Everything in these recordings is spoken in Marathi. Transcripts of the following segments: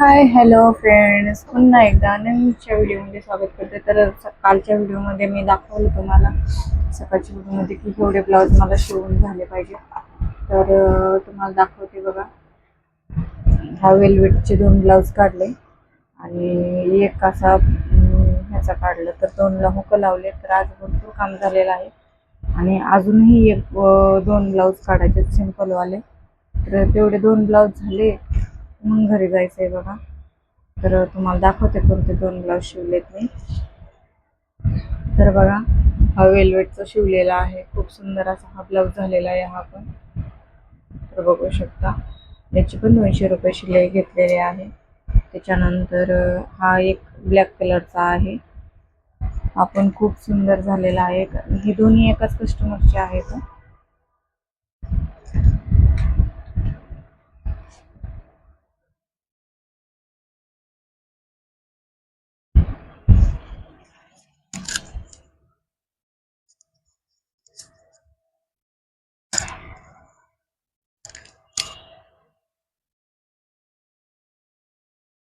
हाय हॅलो फ्रेंड्स पुन्हा एकदा नवीनच्या व्हिडिओमध्ये स्वागत करते. तर कालच्या व्हिडिओमध्ये मी दाखवलं तुम्हाला सकाळच्या व्हिडिओमध्ये की एवढे ब्लाऊज मला शिवून झाले पाहिजे. तर तुम्हाला दाखवते बघा. हा वेलवेटचे दोन ब्लाऊज काढले आणि एक असा ह्याचा काढलं. तर दोनला हुकं लावले. तर आज भरपूर काम झालेलं आहे. आणि अजूनही एक दोन ब्लाऊज काढायचे सिम्पलवाले तर तेवढे दोन ब्लाऊज झाले. मग घरी जायचंय बघा. तर तुम्हाला दाखवते कोणते दोन ब्लाऊज शिवलेत मी. तर बघा हा वेलवेटचा शिवलेला आहे. खूप सुंदर असा हा ब्लाऊज झालेला आहे हा पण. तर बघू शकता. याची पण दोनशे रुपये शिलाई घेतलेली आहे. त्याच्यानंतर हा एक ब्लॅक कलरचा आहे. हा पण खूप सुंदर झालेला आहे. हे दोन्ही एकाच कस्टमरचे आहेत.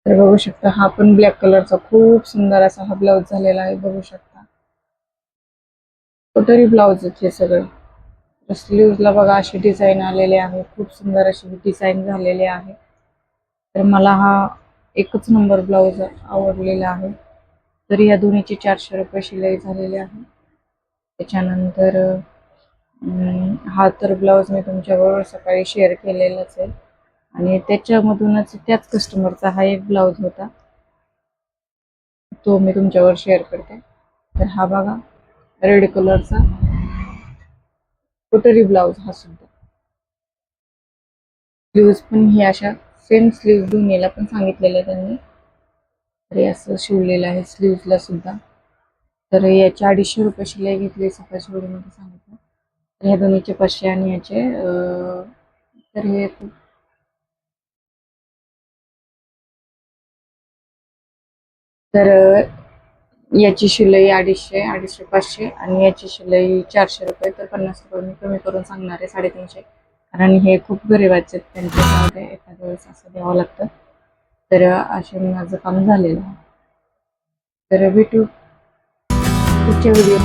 तर बघू शकता हा पण ब्लॅक कलरचा खूप सुंदर असा हा ब्लाऊज झालेला आहे बघू शकता. कटोरी ब्लाऊज हे सगळं. स्लीवला बघा अशी डिझाईन आलेले आहे खूप सुंदर अशी डिझाईन झालेली आहे. तर मला हा एकच नंबर ब्लाऊज आवडलेला आहे. तर या दोन्हीचे चारशे रुपये शिलाई झालेली आहे. त्याच्यानंतर हा तर ब्लाऊज मी तुमच्याबरोबर सकाळी शेअर केलेलाच आहे. आणि त्याच्यामधूनच त्याच कस्टमरचा हा एक ब्लाऊज होता. तो मी तुमच्यावर शेअर करते. तर हा बघा रेड कलरचा कोटरी ब्लाऊज हा सुद्धा. स्लीव्ज पण ही अशा सेम स्लीव्ज दोन्हीला पण सांगितलेलं आहे त्यांनी. तर हे असं शिवलेलं आहे स्लीव्जला सुद्धा. तर याचे अडीचशे रुपये शिलाई घेतली सकाळच्या वेळेमध्ये सांगितलं. तर ह्या दोन्हीचे पाचशे आणि याचे तर हे तर याची शिलाई अडीचशे अडीचशे पाचशे आणि याची शिलाई चारशे रुपये तर पन्नास रुपये मी कमी करून सांगणार आहे साडेतीनशे. कारण हे खूप गरीबाचे आहेत त्यांच्यामध्ये एखाद्या वेळेस असं द्यावं लागतं. तर असे माझं काम झालेलं आहे. तर भेटू पुढच्या व्हिडिओ